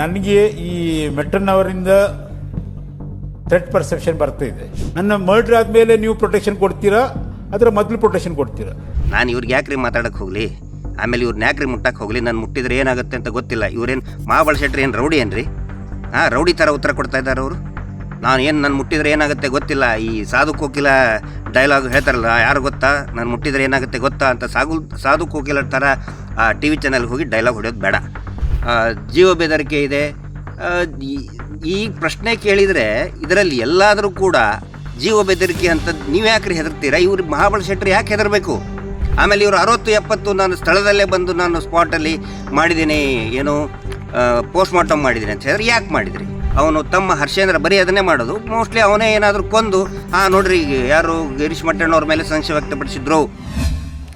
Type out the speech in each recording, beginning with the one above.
ನನಗೆ ಈ ಮೆಟ್ರನ್ ಅವರಿಂದ ಥ್ರೆಟ್ ಪರ್ಸೆಪ್ಷನ್ ಬರ್ತಾ ಇದೆ. ನನ್ನ ಮರ್ಡರ್ ಆದಮೇಲೆ ನೀವು ಪ್ರೊಟೆಕ್ಷನ್ ಕೊಡ್ತೀರಾ? ಅದರ ಮೊದಲು ಪ್ರೊಟೆಕ್ಷನ್ ಕೊಡ್ತೀರಾ? ನಾನು ಇವ್ರಿಗೆ ಯಾಕ್ರಿ ಮಾತಾಡಕ್ಕೆ ಹೋಗಲಿ? ಆಮೇಲೆ ಇವ್ರನ್ನ ಯಾಕ್ರಿ ಮುಟ್ಟಕ್ಕೆ ಹೋಗಲಿ? ನಾನು ಮುಟ್ಟಿದ್ರೆ ಏನಾಗುತ್ತೆ ಅಂತ ಗೊತ್ತಿಲ್ಲ. ಇವ್ರೇನು ಮಹಾಬಳ ಶೆಟ್ರಿ ಏನು ರೌಡಿ ಏನ್ರಿ? ಹಾಂ, ರೌಡಿ ಥರ ಉತ್ತರ ಕೊಡ್ತಾ ಇದ್ದಾರೆ ಅವರು. ನಾನು ಏನು ನಾನು ಮುಟ್ಟಿದ್ರೆ ಏನಾಗುತ್ತೆ ಗೊತ್ತಿಲ್ಲ. ಈ ಸಾಧು ಕೋಕಿಲ ಡೈಲಾಗ್ ಹೇಳ್ತಾರಲ್ಲ, ಯಾರು ಗೊತ್ತಾ? ನಾನು ಮುಟ್ಟಿದ್ರೆ ಏನಾಗುತ್ತೆ ಗೊತ್ತಾ ಅಂತ ಸಾಗು ಸಾಧು ಕೋಕಿಲ ಥರ ಆ ಟಿ ವಿ ಚಾನಲ್ಗೆ ಹೋಗಿ ಡೈಲಾಗ್ ಹೊಡೆಯೋದು ಬೇಡ. ಜೀವ ಬೆದರಿಕೆ ಇದೆ. ಈ- ಪ್ರಶ್ನೆ ಕೇಳಿದರೆ ಇದರಲ್ಲಿ ಎಲ್ಲಾದರೂ ಕೂಡ ಜೀವ ಬೆದರಿಕೆ ಅಂತ ನೀವು ಯಾಕ್ರಿ ಹೆದರ್ತೀರಾ? ಇವ್ರು ಮಹಾಬಲ ಶೆಟ್ಟರು ಯಾಕೆ ಹೆದರಬೇಕು? ಆಮೇಲೆ ಇವರು ಅರವತ್ತು, ಎಪ್ಪತ್ತು ನಾನು ಸ್ಥಳದಲ್ಲೇ ಬಂದು ನಾನು ಸ್ಪಾಟಲ್ಲಿ ಮಾಡಿದ್ದೀನಿ, ಏನು ಪೋಸ್ಟ್ ಮಾರ್ಟಮ್ ಮಾಡಿದ್ದೀನಿ ಅಂತ ಹೇಳಿದ್ರೆ ಯಾಕೆ ಮಾಡಿದ್ರಿ? ಅವನು ತಮ್ಮ ಹರ್ಷೇಂದ್ರ ಬರೀ ಅದನ್ನೇ ಮಾಡೋದು. ಮೋಸ್ಟ್ಲಿ ಅವನೇ ಏನಾದರೂ ಕೊಂದು ಹಾಂ ನೋಡ್ರಿ, ಯಾರು ಗಿರೀಶ್ ಮಟ್ಟಣ್ಣವ್ರ ಮೇಲೆ ಸಂಶಯ ವ್ಯಕ್ತಪಡಿಸಿದ್ರು.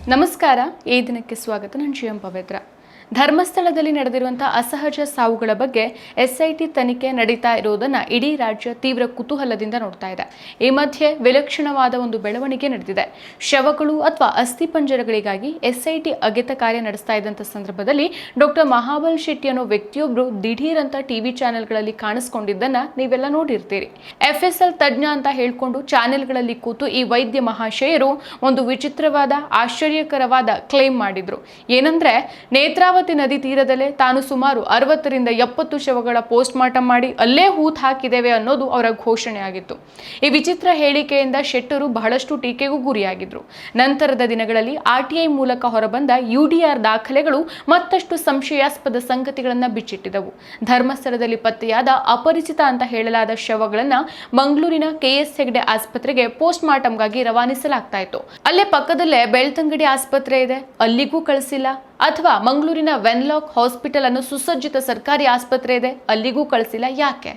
ನಮಸ್ಕಾರ. ಈ ದಿನಕ್ಕೆ ಸ್ವಾಗತ. ನಾನು ಶಿವಂ ಪವಿತ್ರ. ಧರ್ಮಸ್ಥಳದಲ್ಲಿ ನಡೆದಿರುವಂತಹ ಅಸಹಜ ಸಾವುಗಳ ಬಗ್ಗೆ ಎಸ್ಐಟಿ ತನಿಖೆ ನಡೀತಾ ಇರುವುದನ್ನು ಇಡೀ ರಾಜ್ಯ ತೀವ್ರ ಕುತೂಹಲದಿಂದ ನೋಡ್ತಾ ಇದೆ. ಈ ಮಧ್ಯೆ ವಿಲಕ್ಷಣವಾದ ಒಂದು ಬೆಳವಣಿಗೆ ನಡೆದಿದೆ. ಶವಗಳು ಅಥವಾ ಅಸ್ಥಿಪಂಜರಗಳಿಗಾಗಿ ಎಸ್ಐಟಿ ಅಗೆತ ಕಾರ್ಯ ನಡೆಸ್ತಾ ಇದ್ದಂಥ ಸಂದರ್ಭದಲ್ಲಿ ಡಾಕ್ಟರ್ ಮಹಾಬಲ್ ಶೆಟ್ಟಿ ಅನ್ನೋ ವ್ಯಕ್ತಿಯೊಬ್ಬರು ದಿಢೀರ್ ಅಂತ ಟಿವಿ ಚಾನೆಲ್ಗಳಲ್ಲಿ ಕಾಣಿಸ್ಕೊಂಡಿದ್ದನ್ನ ನೀವೆಲ್ಲ ನೋಡಿರ್ತೀರಿ. ಎಫ್ ಎಸ್ ಎಲ್ ತಜ್ಞ ಅಂತ ಹೇಳ್ಕೊಂಡು ಚಾನೆಲ್ಗಳಲ್ಲಿ ಕೂತು ಈ ವೈದ್ಯ ಮಹಾಶಯರು ಒಂದು ವಿಚಿತ್ರವಾದ, ಆಶ್ಚರ್ಯಕರವಾದ ಕ್ಲೇಮ್ ಮಾಡಿದ್ರು. ಏನಂದ್ರೆ, ನೇತ್ರಾವತಿ ನದಿ ತೀರದಲ್ಲೇ ತಾನು ಸುಮಾರು ಅರವತ್ತರಿಂದ ಎಪ್ಪತ್ತು ಶವಗಳ ಪೋಸ್ಟ್ ಮಾರ್ಟಮ್ ಮಾಡಿ ಅಲ್ಲೇ ಹೂತ್ ಹಾಕಿದ್ದೇವೆ ಅನ್ನೋದು ಅವರ ಘೋಷಣೆ ಆಗಿತ್ತು. ಈ ವಿಚಿತ್ರ ಹೇಳಿಕೆಯಿಂದ ಶೆಟ್ಟರು ಬಹಳಷ್ಟು ಟೀಕೆಗೂ ಗುರಿಯಾಗಿದ್ರು. ನಂತರದ ದಿನಗಳಲ್ಲಿ ಆರ್ಟಿಐ ಮೂಲಕ ಹೊರಬಂದ ಯುಡಿಆರ್ ದಾಖಲೆಗಳು ಮತ್ತಷ್ಟು ಸಂಶಯಾಸ್ಪದ ಸಂಗತಿಗಳನ್ನ ಬಿಚ್ಚಿಟ್ಟಿದವು. ಧರ್ಮಸ್ಥಳದಲ್ಲಿ ಪತ್ತೆಯಾದ ಅಪರಿಚಿತ ಅಂತ ಹೇಳಲಾದ ಶವಗಳನ್ನ ಮಂಗಳೂರಿನ ಕೆಎಸ್ ಹೆಗ್ಡೆ ಆಸ್ಪತ್ರೆಗೆ ಪೋಸ್ಟ್ ಮಾರ್ಟಮ್ಗಾಗಿ ರವಾನಿಸಲಾಗ್ತಾ ಇತ್ತು. ಅಲ್ಲೇ ಪಕ್ಕದಲ್ಲೇ ಬೆಳ್ತಂಗಡಿ ಆಸ್ಪತ್ರೆ ಇದೆ. ಅಲ್ಲಿಗೂ ಕಳಿಸಿಲ್ಲ. ಅಥವಾ ಮಂಗಳೂರಿನ ವೆನ್ಲಾಕ್ ಹಾಸ್ಪಿಟಲ್ ಅನ್ನು ಸುಸಜ್ಜಿತ ಸರ್ಕಾರಿ ಆಸ್ಪತ್ರೆ ಇದೆ? ಅಲ್ಲಿಗೂ ಕಳಿಸಿಲ್ಲ ಯಾಕೆ?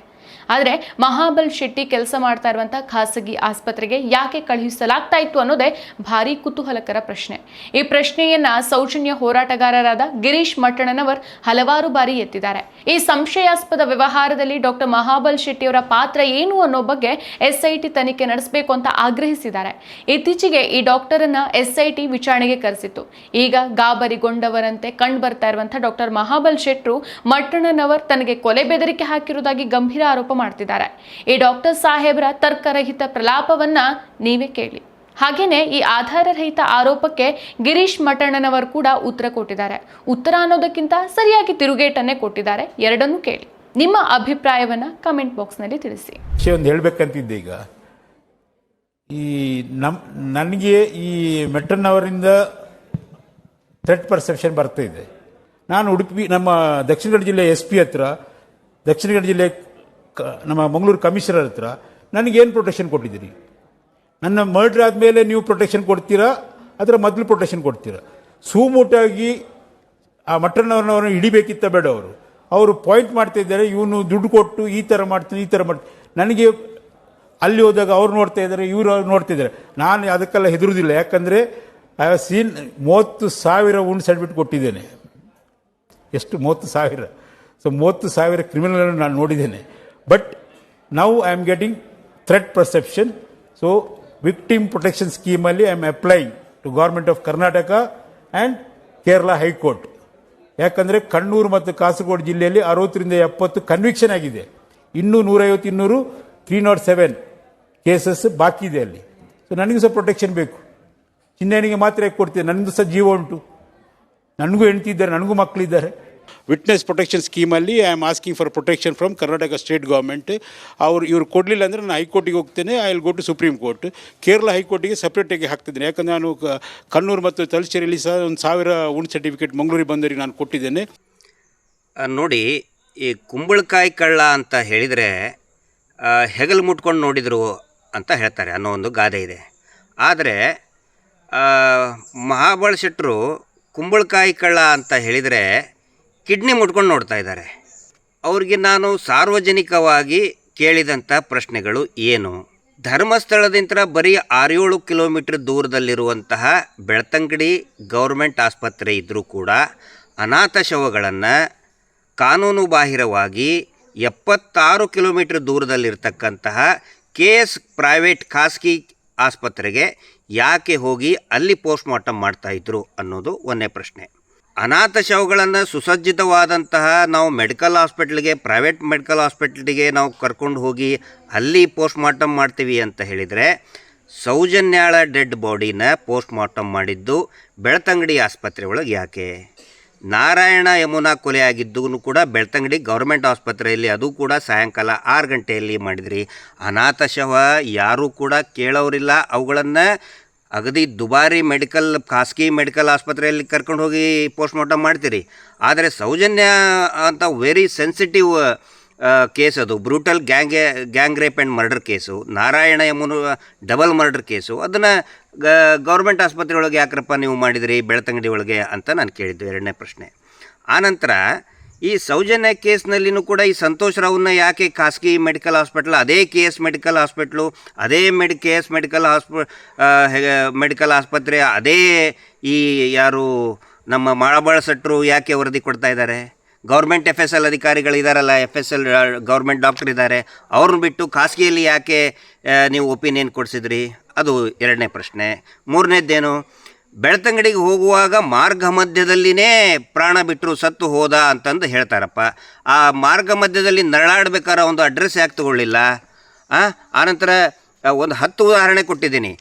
ಆದರೆ ಮಹಾಬಲ್ ಶೆಟ್ಟಿ ಕೆಲಸ ಮಾಡ್ತಾ ಇರುವಂಥ ಖಾಸಗಿ ಆಸ್ಪತ್ರೆಗೆ ಯಾಕೆ ಕಳುಹಿಸಲಾಗ್ತಾ ಇತ್ತು ಅನ್ನೋದೇ ಭಾರಿ ಕುತೂಹಲಕರ ಪ್ರಶ್ನೆ. ಈ ಪ್ರಶ್ನೆಯನ್ನ ಸೌಜನ್ಯ ಹೋರಾಟಗಾರರಾದ ಗಿರೀಶ್ ಮಟ್ಟಣ್ಣನವರ್ ಹಲವಾರು ಬಾರಿ ಎತ್ತಿದ್ದಾರೆ. ಈ ಸಂಶಯಾಸ್ಪದ ವ್ಯವಹಾರದಲ್ಲಿ ಡಾಕ್ಟರ್ ಮಹಾಬಲ್ ಶೆಟ್ಟಿಯವರ ಪಾತ್ರ ಏನು ಅನ್ನೋ ಬಗ್ಗೆ ಎಸ್ಐಟಿ ತನಿಖೆ ನಡೆಸಬೇಕು ಅಂತ ಆಗ್ರಹಿಸಿದ್ದಾರೆ. ಇತ್ತೀಚೆಗೆ ಈ ಡಾಕ್ಟರ್ ಅನ್ನ ಎಸ್ಐಟಿ ವಿಚಾರಣೆಗೆ ಕರೆಸಿತ್ತು. ಈಗ ಗಾಬರಿಗೊಂಡವರಂತೆ ಕಂಡು ಬರ್ತಾ ಇರುವಂತಹ ಡಾಕ್ಟರ್ ಮಹಾಬಲ್ ಶೆಟ್ರು ಮಟ್ಟಣ್ಣನವರ್ ತನಗೆ ಕೊಲೆ ಬೆದರಿಕೆ ಹಾಕಿರುವುದಾಗಿ ಗಂಭೀರ ಆರೋಪ ಮಾಡ್ತಿದ್ದಾರೆ. ಈ ಡಾಕ್ಟರ್ ಸಾಹೇಬ್ರ ತರ್ಕರಹಿತ ಪ್ರಲಾಪವನ್ನ ನೀವೇ ಕೇಳಿ. ಹಾಗೇನೆ ಈ ಆಧಾರರಹಿತ ಆರೋಪಕ್ಕೆ ಗಿರೀಶ್ ಮಟಣ್ಣನವರು ಕೂಡ ಉತ್ತರ ಕೊಟ್ಟಿದ್ದಾರೆ. ಉತ್ತರ ಅನ್ನೋದಕ್ಕಿಂತ ಸರಿಯಾಗಿ ತಿರುಗೇಟನ್ನೇ ಕೊಟ್ಟಿದ್ದಾರೆ. ಎರಡನ್ನೂ ಕೇಳಿ. ನಿಮ್ಮ ಅಭಿಪ್ರಾಯವನ್ನ ಕಮೆಂಟ್ ಬಾಕ್ಸ್ನಲ್ಲಿ ತಿಳಿಸಿ. ಒಂದು ಹೇಳ್ಬೇಕಂತಿದ್ದೆ ಈಗ. ಈ ನಮ್, ನನಗೆ ಈ ಮೆಟ್ರನ್ನವರಿಂದ ಥ್ರೆಟ್ ಪರ್ಸೆಪ್ಷನ್ ಬರ್ತಾ ಇದೆ. ನಾನು ಉಡುಪಿ, ನಮ್ಮ ದಕ್ಷಿಣ ಕನ್ನಡ ಜಿಲ್ಲೆ ಎಸ್ ಪಿ ಹತ್ರ ದಕ್ಷಿಣ ಕನ್ನಡ ಜಿಲ್ಲೆ ಕ- ನಮ್ಮ ಮಂಗಳೂರು ಕಮಿಷನರ್ ಹತ್ರ ನನಗೇನು ಪ್ರೊಟೆಕ್ಷನ್ ಕೊಟ್ಟಿದ್ದೀರಿ? ನನ್ನ ಮರ್ಡ್ರ್ ಆದಮೇಲೆ ನೀವು ಪ್ರೊಟೆಕ್ಷನ್ ಕೊಡ್ತೀರಾ? ಅದರ ಮೊದಲು ಪ್ರೊಟೆಕ್ಷನ್ ಕೊಡ್ತೀರಾ? ಸೂಮೂಟಾಗಿ ಆ ಮಟ್ಟಣ್ಣವ್ರನ್ನವ್ರನ್ನ ಹಿಡಿಬೇಕಿತ್ತ ಬೇಡ ಅವರು ಅವರು ಪಾಯಿಂಟ್ ಮಾಡ್ತಾ ಇದ್ದಾರೆ, ಇವನು ದುಡ್ಡು ಕೊಟ್ಟು ಈ ಥರ ಮಾಡ್ತೀನಿ, ಈ ಥರ ಮಾಡ್ತೀನಿ. ನನಗೆ ಅಲ್ಲಿ ಹೋದಾಗ ಅವ್ರು ನೋಡ್ತಾ ಇದ್ದಾರೆ, ಇವರು ನೋಡ್ತಾ ಇದ್ದಾರೆ. ನಾನು ಅದಕ್ಕೆಲ್ಲ ಹೆದರುವುದಿಲ್ಲ. ಯಾಕಂದರೆ, ಆ ಸೀನ್ ಮೂವತ್ತು ಸಾವಿರ ಉಂಡ್ ಸರ್ಟಿಫಿಕೇಟ್ ಕೊಟ್ಟಿದ್ದೇನೆ. ಎಷ್ಟು ಮೂವತ್ತು ಸಾವಿರ? ಸೊ ಮೂವತ್ತು ಸಾವಿರ ಕ್ರಿಮಿನಲ್ ನಾನು ನೋಡಿದ್ದೇನೆ. But now I am getting threat perception so victim protection ಸ್ಕೀಮಲ್ಲಿ I am applying to government of Karnataka and Kerala high court ಯಾಕಂದರೆ ಕಣ್ಣೂರು ಮತ್ತು ಕಾಸರಗೋಡು ಜಿಲ್ಲೆಯಲ್ಲಿ ಅರವತ್ತರಿಂದ ಎಪ್ಪತ್ತು ಕನ್ವಿಕ್ಷನ್ ಆಗಿದೆ. ಇನ್ನೂ ನೂರೈವತ್ತು, ಇನ್ನೂರು ತ್ರೀ ನಾಟ್ ಸೆವೆನ್ ಕೇಸಸ್ ಬಾಕಿ ಇದೆ ಅಲ್ಲಿ. ಸೊ ನನಗೂ ಸಹ ಪ್ರೊಟೆಕ್ಷನ್ ಬೇಕು. ಚಿನ್ನನಿಗೆ ಮಾತ್ರ ಕೊಡ್ತೀನಿ ನನಗೂ ಸಹ ಜೀವ ಉಂಟು. ನನಗೂ ಹೆಣ್ತಿದ್ದಾರೆ ನನಗೂ ಮಕ್ಕಳಿದ್ದಾರೆ witness protection ಸ್ಕೀಮಲ್ಲಿ I am asking for protection from Karnataka state government ಅವ್ರು ಇವ್ರು ಕೊಡಲಿಲ್ಲ ಅಂದರೆ ನಾನು ಹೈಕೋರ್ಟಿಗೆ ಹೋಗ್ತೇನೆ I will go to supreme court Kerala ಹೈಕೋರ್ಟಿಗೆ ಸಪ್ರೇಟಾಗಿ ಹಾಕ್ತಿದ್ದೇನೆ. ಯಾಕಂದರೆ ನಾನು ಕಣ್ಣೂರು ಮತ್ತು ತಲಚೇರಿಯಲ್ಲಿ ಸಹ ಒಂದು ಸಾವಿರ ಉಣ್ ಸರ್ಟಿಫಿಕೇಟ್ ಮಂಗಳೂರಿಗೆ ಬಂದವರಿಗೆ ನಾನು ಕೊಟ್ಟಿದ್ದೇನೆ. ನೋಡಿ, ಈ ಕುಂಬಳಕಾಯಿ ಕಳ್ಳ ಅಂತ ಹೇಳಿದರೆ ಹೆಗಲು ಮುಟ್ಕೊಂಡು ನೋಡಿದರು ಅಂತ ಹೇಳ್ತಾರೆ ಅನ್ನೋ ಒಂದು ಗಾದೆ ಇದೆ. ಆದರೆ ಮಹಾಬಳ ಶೆಟ್ಟರು ಕುಂಬಳಕಾಯಿ ಕಳ್ಳ ಅಂತ ಹೇಳಿದರೆ ಕಿಡ್ನಿ ಮುಟ್ಕೊಂಡು ನೋಡ್ತಾ ಇದ್ದಾರೆ. ಅವ್ರಿಗೆ ನಾನು ಸಾರ್ವಜನಿಕವಾಗಿ ಕೇಳಿದಂಥ ಪ್ರಶ್ನೆಗಳು ಏನು? ಧರ್ಮಸ್ಥಳದಿಂದ ಬರೀ ಆರೇಳು ಕಿಲೋಮೀಟ್ರ್ ದೂರದಲ್ಲಿರುವಂತಹ ಬೆಳ್ತಂಗಡಿ ಗೌರ್ಮೆಂಟ್ ಆಸ್ಪತ್ರೆ ಇದ್ದರೂ ಕೂಡ ಅನಾಥ ಶವಗಳನ್ನು ಕಾನೂನು ಬಾಹಿರವಾಗಿ ಎಪ್ಪತ್ತಾರು ಕಿಲೋಮೀಟ್ರ್ ದೂರದಲ್ಲಿರ್ತಕ್ಕಂತಹ ಕೆ ಎಸ್ ಪ್ರೈವೇಟ್ ಖಾಸಗಿ ಆಸ್ಪತ್ರೆಗೆ ಯಾಕೆ ಹೋಗಿ ಅಲ್ಲಿ ಪೋಸ್ಟ್ ಮಾರ್ಟಮ್ ಮಾಡ್ತಾ ಇದ್ರು ಅನ್ನೋದು ಒಂದನೇ ಪ್ರಶ್ನೆ. ಅನಾಥ ಶವಗಳನ್ನು ಸುಸಜ್ಜಿತವಾದಂತಹ ನಾವು ಮೆಡಿಕಲ್ ಹಾಸ್ಪಿಟ್ಲಿಗೆ, ಪ್ರೈವೇಟ್ ಮೆಡಿಕಲ್ ಹಾಸ್ಪಿಟ್ಲಿಗೆ ನಾವು ಕರ್ಕೊಂಡು ಹೋಗಿ ಅಲ್ಲಿ ಪೋಸ್ಟ್ ಮಾರ್ಟಮ್ ಮಾಡ್ತೀವಿ ಅಂತ ಹೇಳಿದರೆ, ಸೌಜನ್ಯಾಳ ಡೆಡ್ ಬಾಡಿನ ಪೋಸ್ಟ್ ಮಾರ್ಟಮ್ ಮಾಡಿದ್ದು ಬೆಳ್ತಂಗಡಿ ಆಸ್ಪತ್ರೆ ಒಳಗೆ ಯಾಕೆ? ನಾರಾಯಣ ಯಮುನಾ ಕೊಲೆ ಆಗಿದ್ದು ಕೂಡ ಬೆಳ್ತಂಗಡಿ ಗೌರ್ಮೆಂಟ್ ಆಸ್ಪತ್ರೆಯಲ್ಲಿ, ಅದು ಕೂಡ ಸಾಯಂಕಾಲ ಆರು ಗಂಟೆಯಲ್ಲಿ ಮಾಡಿದ್ರಿ. ಅನಾಥ ಶವ ಯಾರೂ ಕೂಡ ಕೇಳೋರಿಲ್ಲ. ಅವುಗಳನ್ನು ಅಗದಿ ದುಬಾರಿ ಮೆಡಿಕಲ್, ಖಾಸಗಿ ಮೆಡಿಕಲ್ ಆಸ್ಪತ್ರೆಯಲ್ಲಿ ಕರ್ಕೊಂಡು ಹೋಗಿ ಪೋಸ್ಟ್ ಮಾರ್ಟಮ್ ಮಾಡ್ತೀರಿ. ಆದರೆ ಸೌಜನ್ಯ ಅಂತ ವೆರಿ ಸೆನ್ಸಿಟಿವ್ ಕೇಸ್ ಅದು. Brutal gang gang rape and murder case Narayana Yamuna double murder case ಅದನ್ನು ಗೌರ್ಮೆಂಟ್ ಆಸ್ಪತ್ರೆ ಒಳಗೆ ಯಾಕ್ರಪ್ಪ ನೀವು ಮಾಡಿದಿರಿ, ಬೆಳತಂಗಡಿ ಒಳಗೆ ಅಂತ ನಾನು ಕೇಳಿದ್ದು ಎರಡನೇ ಪ್ರಶ್ನೆ. ಆನಂತರ ಈ ಸೌಜನ್ಯ ಕೇಸ್ನಲ್ಲಿನೂ ಕೂಡ ಈ ಸಂತೋಷ್ ರಾವ್ನ ಯಾಕೆ ಖಾಸಗಿ ಮೆಡಿಕಲ್ ಹಾಸ್ಪಿಟ್ಲ್, ಅದೇ ಕೆ ಎಸ್ ಮೆಡಿಕಲ್ ಹಾಸ್ಪಿಟ್ಲು, ಅದೇ ಮೆಡಿ ಕೆ ಎಸ್ ಮೆಡಿಕಲ್ ಹಾಸ್ಪ ಮೆಡಿಕಲ್ ಆಸ್ಪತ್ರೆ, ಅದೇ ಈ ಯಾರು ನಮ್ಮ ಮಾಳಬಾಳ ಸಟ್ರು ಯಾಕೆ ವರದಿ ಕೊಡ್ತಾ ಇದ್ದಾರೆ? ಗೌರ್ಮೆಂಟ್ ಎಫ್ ಎಸ್ ಎಲ್ ಅಧಿಕಾರಿಗಳು ಇದ್ದಾರಲ್ಲ F S L government doctor ಇದ್ದಾರೆ, ಅವ್ರನ್ನ ಬಿಟ್ಟು ಖಾಸಗಿಯಲ್ಲಿ ಯಾಕೆ ನೀವು ಒಪಿನಿಯನ್ ಕೊಡಿಸಿದ್ರಿ? ಅದು ಎರಡನೇ ಪ್ರಶ್ನೆ. ಮೂರನೇದ್ದೇನು ಬೆಳ್ತಂಗಡಿಗೆ ಹೋಗುವಾಗ ಮಾರ್ಗ ಮಧ್ಯದಲ್ಲಿನೇ ಪ್ರಾಣ ಬಿಟ್ಟರು ಸತ್ತು ಹೋದ ಅಂತಂದು ಹೇಳ್ತಾರಪ್ಪ. ಆ ಮಾರ್ಗ ಮಧ್ಯದಲ್ಲಿ ನರಳಾಡ್ಬೇಕಾದ್ರೆ ಒಂದು ಅಡ್ರೆಸ್ ಯಾಕೆ ತಗೊಳ್ಳಿಲ್ಲ? ಆನಂತರ ಒಂದು ಹತ್ತು ಉದಾಹರಣೆ ಕೊಟ್ಟಿದ್ದೀನಿ.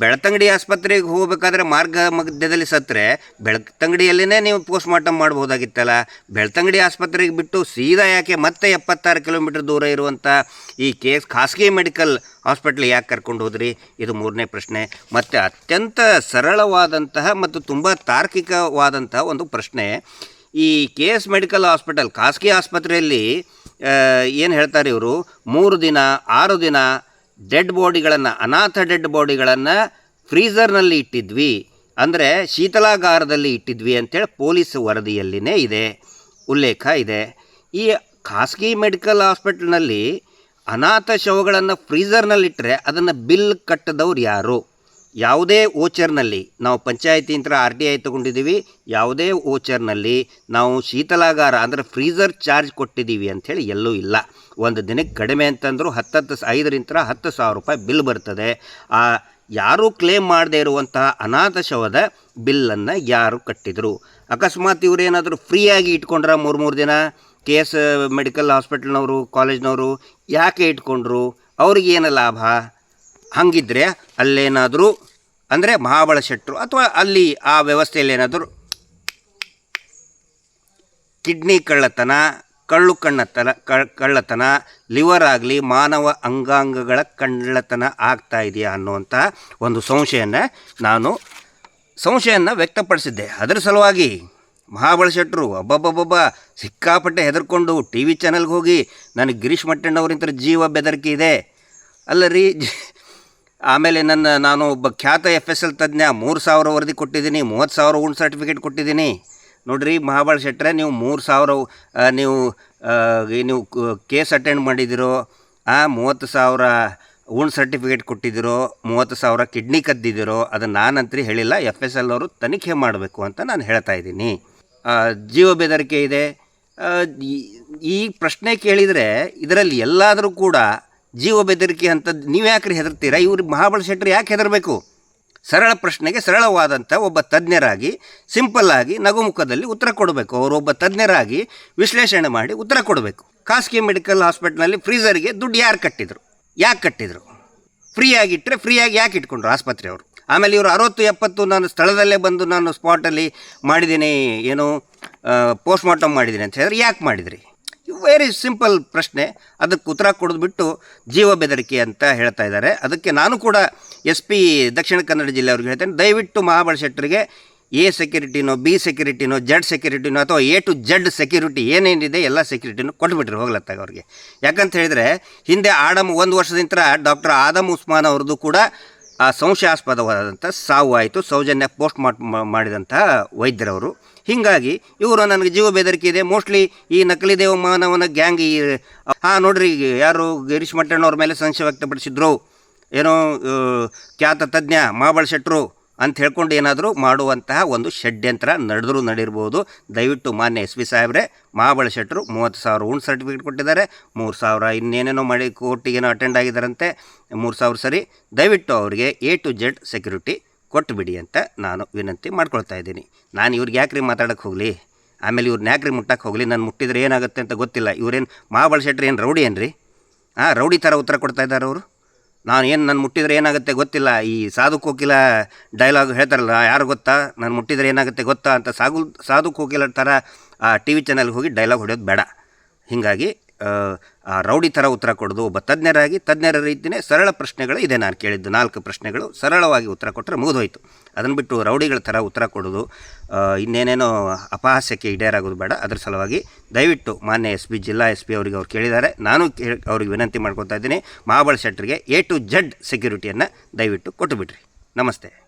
ಬೆಳ್ತಂಗಡಿ ಆಸ್ಪತ್ರೆಗೆ ಹೋಗಬೇಕಾದ್ರೆ ಮಾರ್ಗ ಮಧ್ಯದಲ್ಲಿ ಸತ್ತರೆ ಬೆಳ್ತಂಗಡಿಯಲ್ಲೇ ನೀವು ಪೋಸ್ಟ್ ಮಾರ್ಟಮ್ ಮಾಡ್ಬೋದಾಗಿತ್ತಲ್ಲ ಬೆಳ್ತಂಗಡಿ ಆಸ್ಪತ್ರೆಗೆ ಬಿಟ್ಟು ಸೀದಾ ಯಾಕೆ ಮತ್ತೆ ಎಪ್ಪತ್ತಾರು ಕಿಲೋಮೀಟರ್ ದೂರ ಇರುವಂಥ ಈ ಕೇಸ್ ಖಾಸಗಿ ಮೆಡಿಕಲ್ ಹಾಸ್ಪಿಟ್ಲ್ ಯಾಕೆ ಕರ್ಕೊಂಡು ಹೋದ್ರಿ? ಇದು ಮೂರನೇ ಪ್ರಶ್ನೆ. ಮತ್ತು ಅತ್ಯಂತ ಸರಳವಾದಂತಹ ಮತ್ತು ತುಂಬ ತಾರ್ಕಿಕವಾದಂತಹ ಒಂದು ಪ್ರಶ್ನೆ. ಈ ಕೆ ಎಸ್ ಮೆಡಿಕಲ್ ಹಾಸ್ಪಿಟಲ್ ಖಾಸಗಿ ಆಸ್ಪತ್ರೆಯಲ್ಲಿ ಏನು ಹೇಳ್ತಾರೆ ಇವರು? ಮೂರು ದಿನ, ಆರು ದಿನ ಡೆಡ್ ಬಾಡಿಗಳನ್ನು, ಅನಾಥ ಡೆಡ್ ಬಾಡಿಗಳನ್ನು ಫ್ರೀಝರ್ನಲ್ಲಿ ಇಟ್ಟಿದ್ವಿ. ಅಂದರೆ ಶೀತಲಾಗಾರದಲ್ಲಿ ಇಟ್ಟಿದ್ವಿ ಅಂತೇಳಿ ಪೊಲೀಸ್ ವರದಿಯಲ್ಲಿನೇ ಇದೆ, ಉಲ್ಲೇಖ ಇದೆ. ಈ ಖಾಸಗಿ ಮೆಡಿಕಲ್ ಹಾಸ್ಪಿಟ್ಲ್ನಲ್ಲಿ ಅನಾಥ ಶವಗಳನ್ನು ಫ್ರೀಝರ್ನಲ್ಲಿಟ್ಟರೆ ಅದನ್ನು ಬಿಲ್ ಕಟ್ಟದವ್ರು ಯಾರು? ಯಾವುದೇ ಓಚರ್ನಲ್ಲಿ ನಾವು ಪಂಚಾಯತಿ ಅಂತ ಆರ್ ಟಿ ಐ ತೊಗೊಂಡಿದ್ದೀವಿ, ಯಾವುದೇ ಓಚರ್ನಲ್ಲಿ ನಾವು ಶೀತಲಾಗಾರ ಅಂದರೆ ಫ್ರೀಸರ್ ಚಾರ್ಜ್ ಕೊಟ್ಟಿದ್ದೀವಿ ಅಂಥೇಳಿ ಎಲ್ಲೂ ಇಲ್ಲ. ಒಂದು ದಿನಕ್ಕೆ ಕಡಿಮೆ ಅಂತಂದರೂ ಹತ್ತತ್ತು ಐದರಿಂದ ಹತ್ತು ಸಾವಿರ ರೂಪಾಯಿ ಬಿಲ್ ಬರ್ತದೆ. ಆ, ಯಾರೂ ಕ್ಲೇಮ್ ಮಾಡದೇ ಇರುವಂತಹ ಅನಾಥ ಶವದ ಬಿಲ್ಲನ್ನು ಯಾರು ಕಟ್ಟಿದರು? ಅಕಸ್ಮಾತ್ ಇವರೇನಾದರೂ ಫ್ರೀಯಾಗಿ ಇಟ್ಕೊಂಡ್ರ ಮೂರು ಮೂರು ದಿನ? ಕೆ ಎಸ್ ಮೆಡಿಕಲ್ ಹಾಸ್ಪಿಟಲ್ನವರು, ಕಾಲೇಜ್ನವರು ಯಾಕೆ ಇಟ್ಕೊಂಡ್ರು? ಅವ್ರಿಗೇನು ಲಾಭ? ಹಂಗಿದ್ರೆ ಅಲ್ಲೇನಾದರೂ, ಅಂದರೆ ಮಹಾಬಳ ಶೆಟ್ಟರು ಅಥವಾ ಅಲ್ಲಿ ಆ ವ್ಯವಸ್ಥೆಯಲ್ಲಿ ಏನಾದರೂ ಕಿಡ್ನಿ ಕಳ್ಳತನ, ಕಳ್ಳು ಕಣ್ಣತನ ಕಳ್ಳತನ, ಲಿವರ್ ಆಗಲಿ, ಮಾನವ ಅಂಗಾಂಗಗಳ ಕಳ್ಳತನ ಆಗ್ತಾ ಇದೆಯಾ ಅನ್ನುವಂಥ ಒಂದು ಸಂಶಯನ ನಾನು ಸಂಶಯನ ವ್ಯಕ್ತಪಡಿಸಿದ್ದೆ. ಅದರ ಸಲುವಾಗಿ ಮಹಾಬಳ ಶೆಟ್ಟರು ಅಬ್ಬಬ್ಬಬ್ಬ ಸಿಕ್ಕಾಪಟ್ಟೆ ಹೆದರ್ಕೊಂಡು ಟಿ ವಿ ಚಾನಲ್ಗೆ ಹೋಗಿ, ನನಗೆ ಗಿರೀಶ್ ಮಟ್ಟಣ್ಣವರಿಂತ ಜೀವ ಬೆದರಿಕೆ ಇದೆ. ಅಲ್ಲ ರೀ ಆಮೇಲೆ ನನ್ನ, ನಾನು ಒಬ್ಬ ಖ್ಯಾತ ಎಫ್ ಎಸ್ ಎಲ್ ತಜ್ಞ, ಮೂರು ಸಾವಿರ ವರದಿ ಕೊಟ್ಟಿದ್ದೀನಿ, ಮೂವತ್ತು ಸಾವಿರ ಉಂಡ್ ಸರ್ಟಿಫಿಕೇಟ್ ಕೊಟ್ಟಿದ್ದೀನಿ. ನೋಡಿರಿ ಮಹಾಬಳ ಶೆಟ್ಟರೆ ನೀವು ಮೂರು ಸಾವಿರ ನೀವು ನೀವು ಕೇಸ್ ಅಟೆಂಡ್ ಮಾಡಿದಿರೋ, ಆ, ಮೂವತ್ತು ಸಾವಿರ ಉಂಡ್ ಸರ್ಟಿಫಿಕೇಟ್ ಕೊಟ್ಟಿದ್ದೀರೋ ಮೂವತ್ತು ಸಾವಿರ ಕಿಡ್ನಿ ಕದ್ದಿದ್ದೀರೋ ಅದನ್ನು ನಾನಂತೂ ಹೇಳಿಲ್ಲ ಎಫ್ ಎಸ್ ಎಲ್ ಅವರು ತನಿಖೆ ಮಾಡಬೇಕು ಅಂತ ನಾನು ಹೇಳ್ತಾ ಇದ್ದೀನಿ. ಜೀವ ಬೆದರಿಕೆ ಇದೆ. ಈ ಪ್ರಶ್ನೆ ಕೇಳಿದರೆ, ಇದರಲ್ಲಿ ಎಲ್ಲಾದರೂ ಕೂಡ ಜೀವ ಬೆದರಿಕೆ ಅಂಥದ್ದು ನೀವು ಯಾಕ್ರಿ ಹೆದರ್ತೀರಾ? ಇವ್ರು ಮಹಾಬಲ ಶೆಟ್ಟರು ಯಾಕೆ ಹೆದರಬೇಕು? ಸರಳ ಪ್ರಶ್ನೆಗೆ ಸರಳವಾದಂಥ ಒಬ್ಬ ತಜ್ಞರಾಗಿ ಸಿಂಪಲ್ಲಾಗಿ ನಗುಮುಖದಲ್ಲಿ ಉತ್ತರ ಕೊಡಬೇಕು. ಅವರು ಒಬ್ಬ ತಜ್ಞರಾಗಿ ವಿಶ್ಲೇಷಣೆ ಮಾಡಿ ಉತ್ತರ ಕೊಡಬೇಕು. ಖಾಸಗಿ ಮೆಡಿಕಲ್ ಹಾಸ್ಪಿಟ್ಲಲ್ಲಿ ಫ್ರೀಸರಿಗೆ ದುಡ್ಡು ಯಾರು ಕಟ್ಟಿದ್ರು? ಯಾಕೆ ಕಟ್ಟಿದ್ರು? ಫ್ರೀಯಾಗಿ ಇಟ್ಟರೆ ಫ್ರೀಯಾಗಿ ಯಾಕೆ ಇಟ್ಕೊಂಡ್ರು ಆಸ್ಪತ್ರೆಯವರು ಆಮೇಲೆ ಇವರು ಅರವತ್ತು, ಎಪ್ಪತ್ತು ನಾನು ಸ್ಥಳದಲ್ಲೇ ಬಂದು ನಾನು ಸ್ಪಾಟಲ್ಲಿ ಮಾಡಿದ್ದೀನಿ, ಏನು ಪೋಸ್ಟ್ಮಾರ್ಟಮ್ ಮಾಡಿದ್ದೀನಿ ಅಂತ ಹೇಳಿದ್ರೆ ಯಾಕೆ ಮಾಡಿದ್ರಿ? ವೆರಿ ಸಿಂಪಲ್ ಪ್ರಶ್ನೆ. ಅದಕ್ಕೆ ಉತ್ತರ ಕೊಡೋದು ಜೀವ ಬೆದರಿಕೆ ಅಂತ ಹೇಳ್ತಾ ಇದ್ದಾರೆ. ಅದಕ್ಕೆ ನಾನು ಕೂಡ ಎಸ್ ಪಿ ದಕ್ಷಿಣ ಕನ್ನಡ ಜಿಲ್ಲೆಯವ್ರಿಗೆ ಹೇಳ್ತೇನೆ. ದಯವಿಟ್ಟು ಮಹಾಬಳ ಶೆಟ್ಟರಿಗೆ ಎ ಸೆಕ್ಯೂರಿಟಿನೋ, ಬಿ ಸೆಕ್ಯೂರಿಟಿನೋ, ಜಡ್ ಸೆಕ್ಯೂರಿಟಿನೋ ಅಥವಾ ಎ ಟು ಜಡ್ ಸೆಕ್ಯೂರಿಟಿ ಏನೇನಿದೆ ಎಲ್ಲ ಸೆಕ್ಯೂರಿಟಿನೂ ಕೊಟ್ಬಿಟ್ರಿ ಹೋಗ್ಲತ್ತಾಗ ಅವ್ರಿಗೆ. ಯಾಕಂತ ಹೇಳಿದರೆ ಹಿಂದೆ ಆಡಮ್ ಒಂದು ವರ್ಷದಿಂದ ಡಾಕ್ಟರ್ ಆದಮ್ ಉಸ್ಮಾನ್ ಅವ್ರದ್ದು ಕೂಡ, ಆ, ಸಂಶಯಾಸ್ಪದವಾದಂಥ ಸಾವು ಆಯಿತು. ಸೌಜನ್ಯ ಪೋಸ್ಟ್ ಮಾರ್ಟ್ ಮಾಡಿದಂತಹ ವೈದ್ಯರವರು. ಹೀಗಾಗಿ ಇವರು ನನಗೆ ಜೀವ ಬೆದರಿಕೆ ಇದೆ. ಮೋಸ್ಟ್ಲಿ ಈ ನಕಲಿ ದೇವ ಮಾನವನ ಗ್ಯಾಂಗ್ ಈ ಹಾಂ ನೋಡ್ರಿ ಯಾರು ಗಿರೀಶ್ ಮಟ್ಟಣ್ಣವ್ರ ಮೇಲೆ ಸಂಶಯ ವ್ಯಕ್ತಪಡಿಸಿದ್ರು. ಏನೋ ಖ್ಯಾತ ತಜ್ಞ ಮಾಬಳ ಶೆಟ್ಟರು ಅಂತ ಹೇಳ್ಕೊಂಡು ಏನಾದರೂ ಮಾಡುವಂತಹ ಒಂದು ಷಡ್ಯಂತ್ರ ನಡೆದರೂ ನಡಿರ್ಬೋದು ದಯವಿಟ್ಟು ಮಾನ್ಯ ಎಸ್ ಪಿ ಸಾಹೇಬ್ರೆ ಮಹಾಬಳ ಶೆಟ್ಟರು ಮೂವತ್ತು ಸಾವಿರ ಉಂಡ್ ಸರ್ಟಿಫಿಕೇಟ್ ಕೊಟ್ಟಿದ್ದಾರೆ. ಮೂರು ಸಾವಿರ ಇನ್ನೇನೇನೋ ಮಾಡಿ ಕೋರ್ಟಿಗೇನೋ ಅಟೆಂಡ್ ಆಗಿದ್ದಾರಂತೆ. ಮೂರು ಸಾವಿರ ಸರಿ. ದಯವಿಟ್ಟು ಅವರಿಗೆ ಎ ಟು ಜೆಡ್ ಸೆಕ್ಯೂರಿಟಿ ಕೊಟ್ಟು ಬಿಡಿ ಅಂತ ನಾನು ವಿನಂತಿ ಮಾಡ್ಕೊಳ್ತಾ ಇದ್ದೀನಿ. ನಾನು ಇವ್ರಿಗೆ ಯಾಕ್ರಿ ಮಾತಾಡೋಕ್ಕೆ ಹೋಗಲಿ? ಆಮೇಲೆ ಇವ್ರನ್ನ ಯಾಕ್ರಿ ಮುಟ್ಟಕ್ಕೆ ಹೋಗಲಿ? ನಾನು ಮುಟ್ಟಿದ್ರೆ ಏನಾಗುತ್ತೆ ಅಂತ ಗೊತ್ತಿಲ್ಲ. ಇವರೇನು ಮಹಾಬಲ ಶೆಟ್ರಿ ಏನು ರೌಡಿ ಏನು ರೀ ಹಾಂ ರೌಡಿ ಥರ ಉತ್ತರ ಕೊಡ್ತಾ ಇದ್ದಾರೆ ಅವರು. ನಾನು ಏನು ನಾನು ಮುಟ್ಟಿದ್ರೆ ಏನಾಗುತ್ತೆ ಗೊತ್ತಿಲ್ಲ. ಈ ಸಾಧು ಕೋಕಿಲ ಡೈಲಾಗ್ ಹೇಳ್ತಾರಲ್ಲ, ಯಾರು ಗೊತ್ತಾ? ನಾನು ಮುಟ್ಟಿದ್ರೆ ಏನಾಗುತ್ತೆ ಗೊತ್ತಾ ಅಂತ ಸಾಗು, ಸಾಧು ಕೋಕಿಲ ಥರ ಆ ಟಿ ವಿ ಚಾನಲ್ಗೆ ಹೋಗಿ ಡೈಲಾಗ್ ಹೊಡೆಯೋದು ಬೇಡ. ಹೀಗಾಗಿ ರೌಡಿ ಥರ ಉತ್ತರ ಕೊಡೋದು. ಒಬ್ಬ ತಜ್ಞರಾಗಿ ತಜ್ಞರ ರೀತಿಯೇ ಸರಳ ಪ್ರಶ್ನೆಗಳು ಇದೆ. ನಾನು ಕೇಳಿದ್ದು ನಾಲ್ಕು ಪ್ರಶ್ನೆಗಳು ಸರಳವಾಗಿ ಉತ್ತರ ಕೊಟ್ಟರೆ ಮುಗಿದೋಯ್ತು. ಅದನ್ನು ಬಿಟ್ಟು ರೌಡಿಗಳ ಥರ ಉತ್ತರ ಕೊಡೋದು ಇನ್ನೇನೇನೋ ಅಪಹಾಸ್ಯಕ್ಕೆ ಈಡೇರಾಗೋದು ಬೇಡ. ಅದ್ರ ಸಲುವಾಗಿ ದಯವಿಟ್ಟು ಮಾನ್ಯ ಎಸ್ ಪಿ, ಜಿಲ್ಲಾ ಎಸ್ ಪಿ ಅವರಿಗೆ ಅವ್ರು ಕೇಳಿದ್ದಾರೆ. ನಾನು ಕೇಳಿ, ಅವ್ರಿಗೆ ವಿನಂತಿ ಮಾಡ್ಕೊತಾ ಇದ್ದೀನಿ ಮಹಾಬಳ ಶೆಟ್ಟರಿಗೆ ಎ ಟು ಜಡ್ ಸೆಕ್ಯೂರಿಟಿಯನ್ನು ದಯವಿಟ್ಟು ಕೊಟ್ಟುಬಿಡ್ರಿ ನಮಸ್ತೆ.